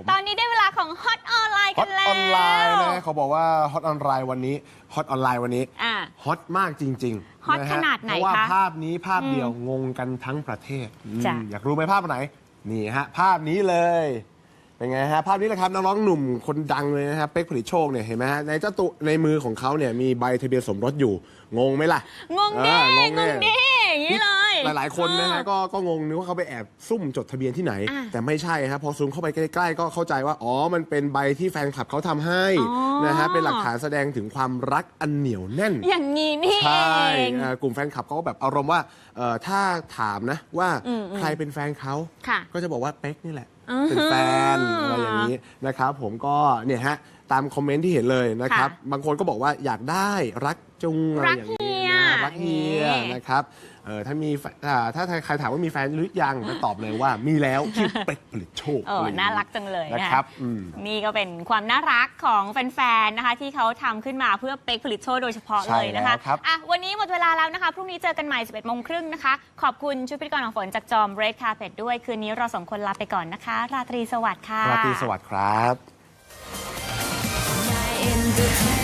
ผมตอนนี้ได้เวลาของฮอตออนไลน์ฮกัอตนแล้ว ออนไลน์นะเขาบอกว่าฮอตออนไลน์วันนี้ฮอตออนไลน์วันนี้อ่าฮอตมากจริงๆฮอตะฮะขนาดไหนเพราะว่าคะภาพนี้ภาพเดียวงงกันทั้งประเทศอืมจ้ะ อยากรู้ไหมภาพไหน นี่ฮะ ภาพนี้เลยเป็นไงฮะภาพนี้แหละครับนักร้องหนุ่มคนดังเลยนะครับเป๊กผลิตโชคเนี่ยเห็นไหมฮะในเจ้าตุในมือของเขาเนี่ยมีใบทะเบียนสมรสอยู่งงไหมล่ะงงเด้เอองงงเด้งเด้อย่างนี้เลยหลายๆคนนะฮะเออก็ก็งงนึกว่าเขาไปแอบซุ่มจดทะเบียนที่ไหน อะแต่ไม่ใช่ครับพอซูมเข้าไปใกล้ๆก็เข้าใจว่าอ๋อมันเป็นใบที่แฟนคลับเขาทำให้อ๋อ นะฮะเป็นหลักฐานแสดงถึงความรักอันเหนียวแน่น อย่างนี้นี่ใช่เองเอ่อกลุ่มแฟนคลับเขาก็แบบอารมณ์ว่าเอ่อถ้าถามนะว่าอืมอืมใครเป็นแฟนเขา ค่ะก็จะบอกว่าเป๊กนี่แหละ อือฮึเป็นแฟนอะไรอย่างนี้นะครับผมก็เนี่ยฮะตามคอมเมนต์ที่เห็นเลยนะครับค่ะบางคนก็บอกว่าอยากได้รักจุงอะไรอย่างนี้นะ รักเฮียนี่นะครับเออถ้ามีแฟนอ่าถ้าใครถามว่ามีแฟนหรือยังก็ตอบเลยว่ามีแล้วชื่อเป็กผลิตโชคเอออะไรอย่งน่ารักจังเลยนะนะคะครับอืมนี่ก็เป็นความน่ารักของแฟนๆนะคะ ที่เขาทำขึ้นมาเพื่อเป็กผลิตโชว์โดยเฉพาะใช่เลยนะคะแล้วครับอะวันนี้หมดเวลาแล้วนะคะพรุ่งนี้เจอกันใหม่ 11โมงครึ่งนะคะ ขอบคุณชุดพิธีกรของฝนจากจอม Red Carpet ด้วยคืนนี้เราสองคนลาไปก่อนนะคะ ราตรีสวัสดิ์ค่ะราตรีสวัสดิ์ครับ